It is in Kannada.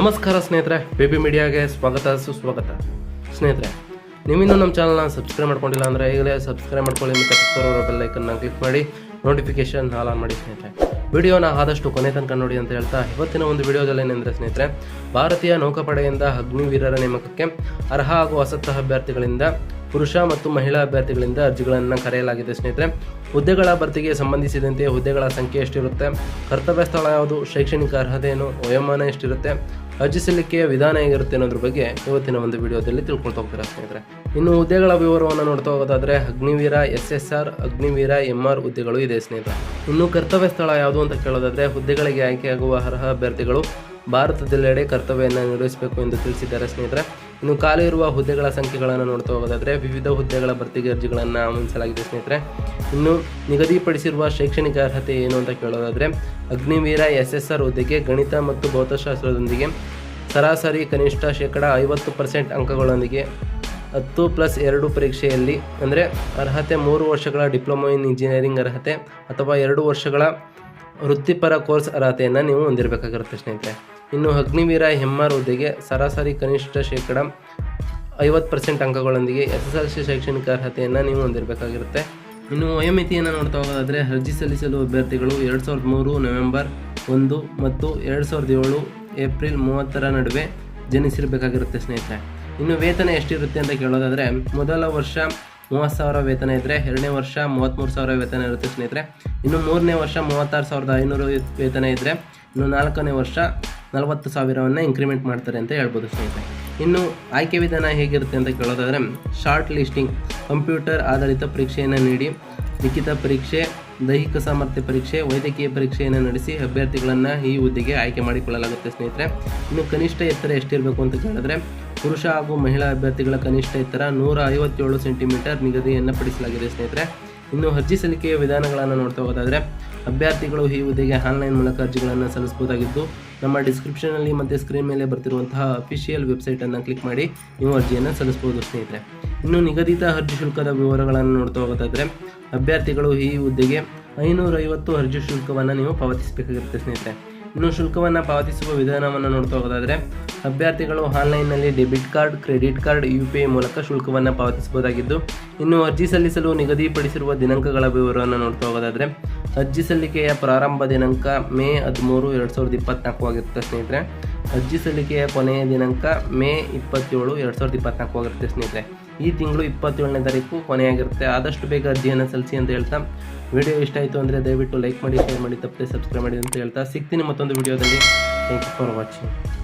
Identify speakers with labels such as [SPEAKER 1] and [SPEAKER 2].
[SPEAKER 1] ನಮಸ್ಕಾರ ಸ್ನೇಹಿತರೆ ಬೇಬಿ ಮೀಡಿಯಾಗೆ ಸ್ವಾಗತ, ಸುಸ್ವಾಗತ. ಸ್ನೇಹಿತರೆ, ನೀವಿನ್ನೂ ನಮ್ಮ ಚಾನಲ್ನ ಸಬ್ಸ್ಕ್ರೈಬ್ ಮಾಡ್ಕೊಂಡಿಲ್ಲ ಅಂದರೆ ಈಗಲೇ ಸಬ್ಸ್ಕ್ರೈಬ್ ಮಾಡ್ಕೊಳ್ಳಿ ಮತ್ತು ಬೆಲ್ ಐಕನ್ನ ಕ್ಲಿಕ್ ಮಾಡಿ ನೋಟಿಫಿಕೇಶನ್ ಆಲ್ ಆನ್ ಮಾಡಿ ಸ್ನೇಹಿತರೆ. ವಿಡಿಯೋನ ಆದಷ್ಟು ಕೊನೆ ತನಕ ನೋಡಿ ಅಂತ ಹೇಳ್ತಾ ಇವತ್ತಿನ ಒಂದು ವಿಡಿಯೋದಲ್ಲಿ ಏನೆಂದರೆ ಸ್ನೇಹಿತರೆ, ಭಾರತೀಯ ನೌಕಾಪಡೆಯಿಂದ ಅಗ್ನಿವೀರರ ನೇಮಕಕ್ಕೆ ಅರ್ಹ ಹಾಗೂ ಅಸಕ್ತ ಅಭ್ಯರ್ಥಿಗಳಿಂದ ಪುರುಷ ಮತ್ತು ಮಹಿಳಾ ಅಭ್ಯರ್ಥಿಗಳಿಂದ ಅರ್ಜಿಗಳನ್ನು ಕರೆಯಲಾಗಿದೆ. ಸ್ನೇಹಿತರೆ, ಹುದ್ದೆಗಳ ಭರ್ತಿಗೆ ಸಂಬಂಧಿಸಿದಂತೆ ಹುದ್ದೆಗಳ ಸಂಖ್ಯೆ ಎಷ್ಟಿರುತ್ತೆ? ಕರ್ತವ್ಯ ಸ್ಥಳ ಯಾವುದು? ಶೈಕ್ಷಣಿಕ ಅರ್ಹತೆ ಏನು? ವಯೋಮಾನ ಎಷ್ಟಿರುತ್ತೆ? ಅರ್ಜಿ ಸಲ್ಲಿಕೆಯ ವಿಧಾನ ಹೇಗಿರುತ್ತೆ ಅನ್ನೋದ್ರ ಬಗ್ಗೆ ಇವತ್ತಿನ ಒಂದು ವಿಡಿಯೋದಲ್ಲಿ ತಿಳ್ಕೊಳ್ತಾ ಹೋಗ್ತೀರಾ ಸ್ನೇಹಿತರೆ? ಇನ್ನು ಹುದ್ದೆಗಳ ವಿವರವನ್ನು ನೋಡ್ತಾ ಹೋಗೋದಾದ್ರೆ, Agniveer S S R Agniveer M R ಹುದ್ದೆಗಳು ಇದೆ ಸ್ನೇಹಿತರೆ. ಇನ್ನು ಕರ್ತವ್ಯ ಸ್ಥಳ ಯಾವುದು ಅಂತ ಕೇಳೋದಾದ್ರೆ, ಹುದ್ದೆಗಳಿಗೆ ಆಯ್ಕೆಯಾಗುವ ಅರ್ಹ ಅಭ್ಯರ್ಥಿಗಳು ಭಾರತದೆಲ್ಲೆಡೆ ಕರ್ತವ್ಯವನ್ನು ನಿರ್ವಹಿಸಬೇಕು ಎಂದು ತಿಳಿಸಿದ್ದಾರೆ ಸ್ನೇಹಿತರೆ. ಇನ್ನು ಖಾಲಿ ಇರುವ ಹುದ್ದೆಗಳ ಸಂಖ್ಯೆಗಳನ್ನು ನೋಡ್ತಾ ಹೋಗೋದಾದರೆ ವಿವಿಧ ಹುದ್ದೆಗಳ ಭರ್ತಿಗೆ ಅರ್ಜಿಗಳನ್ನು ಆಹ್ವಾನಿಸಲಾಗಿದೆ ಸ್ನೇಹಿತರೆ. ಇನ್ನು ನಿಗದಿಪಡಿಸಿರುವ ಶೈಕ್ಷಣಿಕ ಅರ್ಹತೆ ಏನು ಅಂತ ಕೇಳೋದಾದರೆ, ಅಗ್ನಿವೀರ ಎಸ್ ಎಸ್ ಆರ್ ಹುದ್ದೆಗೆ ಗಣಿತ ಮತ್ತು ಭೌತಶಾಸ್ತ್ರದೊಂದಿಗೆ ಸರಾಸರಿ ಕನಿಷ್ಠ ಶೇಕಡ ಐವತ್ತು ಪರ್ಸೆಂಟ್ ಅಂಕಗಳೊಂದಿಗೆ ಹತ್ತು ಪ್ಲಸ್ ಎರಡು ಪರೀಕ್ಷೆಯಲ್ಲಿ, ಅಂದರೆ ಅರ್ಹತೆ ಮೂರು ವರ್ಷಗಳ ಡಿಪ್ಲೊಮಾ ಇನ್ ಇಂಜಿನಿಯರಿಂಗ್ ಅರ್ಹತೆ ಅಥವಾ ಎರಡು ವರ್ಷಗಳ ವೃತ್ತಿಪರ ಕೋರ್ಸ್ ಅರ್ಹತೆಯನ್ನು ನೀವು ಹೊಂದಿರಬೇಕಾಗಿರುತ್ತೆ ಸ್ನೇಹಿತರೆ ಇನ್ನು ಅಗ್ನಿವೀರ ಹೆಮ್ಮಾರ್ ಹುದ್ದೆಗೆ ಸರಾಸರಿ ಕನಿಷ್ಠ ಶೇಕಡ ಐವತ್ತು ಪರ್ಸೆಂಟ್ ಅಂಕಗಳೊಂದಿಗೆ ಎಸ್ ಎಸ್ ಎಲ್ ಸಿ ಶೈಕ್ಷಣಿಕ ಅರ್ಹತೆಯನ್ನು ನೀವು ಹೊಂದಿರಬೇಕಾಗಿರುತ್ತೆ. ಇನ್ನು ವಯೋಮಿತಿಯನ್ನು ನೋಡ್ತಾ ಹೋಗೋದಾದರೆ ಅರ್ಜಿ ಸಲ್ಲಿಸಲು ಅಭ್ಯರ್ಥಿಗಳು ಎರಡು ಸಾವಿರದ ಮೂರು ನವೆಂಬರ್ ಒಂದು ಮತ್ತು ಎರಡು ಸಾವಿರದ ಏಳು ಏಪ್ರಿಲ್ ಮೂವತ್ತರ ನಡುವೆ ಜನಿಸಿರಬೇಕಾಗಿರುತ್ತೆ ಸ್ನೇಹಿತರೆ. ಇನ್ನು ವೇತನ ಎಷ್ಟಿರುತ್ತೆ ಅಂತ ಕೇಳೋದಾದರೆ, ಮೊದಲ ವರ್ಷ ಮೂವತ್ತು ಸಾವಿರ ವೇತನ ಇದ್ದರೆ ಎರಡನೇ ವರ್ಷ ಮೂವತ್ತ್ಮೂರು ಸಾವಿರ ವೇತನ ಇರುತ್ತೆ ಸ್ನೇಹಿತರೆ. ಇನ್ನು ಮೂರನೇ ವರ್ಷ ಮೂವತ್ತಾರು ಸಾವಿರದ ಐನೂರು ವೇತನ ಇದ್ದರೆ ಇನ್ನು ನಾಲ್ಕನೇ ವರ್ಷ ನಲವತ್ತು ಸಾವಿರವನ್ನು ಇನ್ಕ್ರಿಮೆಂಟ್ ಮಾಡ್ತಾರೆ ಅಂತ ಹೇಳ್ಬೋದು ಸ್ನೇಹಿತರೆ. ಇನ್ನು ಆಯ್ಕೆ ವಿಧಾನ ಹೇಗಿರುತ್ತೆ ಅಂತ ಕೇಳೋದಾದರೆ ಶಾರ್ಟ್ ಲಿಸ್ಟಿಂಗ್ ಕಂಪ್ಯೂಟರ್ ಆಧಾರಿತ ಪರೀಕ್ಷೆಯನ್ನು ನೀಡಿ, ಲಿಖಿತ ಪರೀಕ್ಷೆ, ದೈಹಿಕ ಸಾಮರ್ಥ್ಯ ಪರೀಕ್ಷೆ, ವೈದ್ಯಕೀಯ ಪರೀಕ್ಷೆಯನ್ನು ನಡೆಸಿ ಅಭ್ಯರ್ಥಿಗಳನ್ನು ಈ ಹುದ್ದೆಗೆ ಆಯ್ಕೆ ಮಾಡಿಕೊಳ್ಳಲಾಗುತ್ತೆ ಸ್ನೇಹಿತರೆ. ಇನ್ನು ಕನಿಷ್ಠ ಎತ್ತರ ಎಷ್ಟಿರಬೇಕು ಅಂತ ಕೇಳಿದ್ರೆ ಪುರುಷ ಹಾಗೂ ಮಹಿಳಾ ಅಭ್ಯರ್ಥಿಗಳ ಕನಿಷ್ಠ ಎತ್ತರ ನೂರ ಐವತ್ತೇಳು ಸೆಂಟಿಮೀಟರ್ ನಿಗದಿಯನ್ನು ಪಡಿಸಲಾಗಿದೆ ಸ್ನೇಹಿತರೆ. ಇನ್ನು ಅರ್ಜಿ ಸಲ್ಲಿಕೆಯ ವಿಧಾನಗಳನ್ನು ನೋಡ್ತಾ ಹೋಗೋದಾದರೆ, ಅಭ್ಯರ್ಥಿಗಳು ಈ ಹುದ್ದೆಗೆ ಆನ್ಲೈನ್ ಮೂಲಕ ಅರ್ಜಿಗಳನ್ನು ಸಲ್ಲಿಸಬಹುದಾಗಿದ್ದು, ನಮ್ಮ ಡಿಸ್ಕ್ರಿಪ್ಷನಲ್ಲಿ ಮತ್ತು ಸ್ಕ್ರೀನ್ ಮೇಲೆ ಬರ್ತಿರುವಂತಹ ಅಫಿಷಿಯಲ್ ವೆಬ್ಸೈಟನ್ನು ಕ್ಲಿಕ್ ಮಾಡಿ, ನೀವು ಅರ್ಜಿಯನ್ನು ಸಲ್ಲಿಸಬಹುದು ಸ್ನೇಹಿತರೆ. ಇನ್ನು ನಿಗದಿತ ಅರ್ಜಿ ಶುಲ್ಕದ ವಿವರಗಳನ್ನು ನೋಡ್ತಾ ಹೋಗೋದಾದರೆ, ಅಭ್ಯರ್ಥಿಗಳು ಈ ಹುದ್ದೆಗೆ ಐನೂರೈವತ್ತು ಅರ್ಜಿ ಶುಲ್ಕವನ್ನು ನೀವು ಪಾವತಿಸಬೇಕಾಗಿರುತ್ತೆ ಸ್ನೇಹಿತರೆ. ಇನ್ನು ಶುಲ್ಕವನ್ನು ಪಾವತಿಸುವ ವಿಧಾನವನ್ನು ನೋಡ್ತಾ ಹೋಗೋದಾದರೆ, ಅಭ್ಯರ್ಥಿಗಳು ಆನ್ಲೈನ್ನಲ್ಲಿ debit card, credit card, U P I ಮೂಲಕ ಶುಲ್ಕವನ್ನು ಪಾವತಿಸಬಹುದಾಗಿದ್ದು, ಇನ್ನು ಅರ್ಜಿ ಸಲ್ಲಿಸಲು ನಿಗದಿಪಡಿಸಿರುವ ದಿನಾಂಕಗಳ ವಿವರವನ್ನು ನೋಡ್ತಾ ಹೋಗೋದಾದರೆ, ಅರ್ಜಿ ಸಲ್ಲಿಕೆಯ ಪ್ರಾರಂಭ ದಿನಾಂಕ ಮೇ ಹದಿಮೂರು, ಎರಡು ಸಾವಿರದ ಇಪ್ಪತ್ನಾಲ್ಕು ಆಗಿರುತ್ತೆ ಸ್ನೇಹಿತರೆ. ಅರ್ಜಿ ಸಲ್ಲಿಕೆಯ ಕೊನೆಯ ದಿನಾಂಕ ಮೇ ಇಪ್ಪತ್ತೇಳು, ಎರಡು ಸಾವಿರದ ಇಪ್ಪತ್ನಾಲ್ಕು ಆಗಿರುತ್ತೆ ಸ್ನೇಹಿತರೆ. ಈ ತಿಂಗಳು ಇಪ್ಪತ್ತೇಳನೇ ತಾರೀಕು ಕೊನೆಯಾಗಿರುತ್ತೆ. ಆದಷ್ಟು ಬೇಗ ಅರ್ಜಿಯನ್ನು ಸಲ್ಲಿಸಿ ಅಂತ ಹೇಳ್ತಾ ವಿಡಿಯೋ ಇಷ್ಟ ಆಯಿತು ಅಂದರೆ ದಯವಿಟ್ಟು ಲೈಕ್ ಮಾಡಿ, ಶೇರ್ ಮಾಡಿ, ತಪ್ಪದೆ ಸಬ್ಸ್ಕ್ರೈಬ್ ಮಾಡಿ ಅಂತ ಹೇಳ್ತಾ ಸಿಗ್ತೀನಿ ಮತ್ತೊಂದು ವಿಡಿಯೋದಲ್ಲಿ. Thank you for watching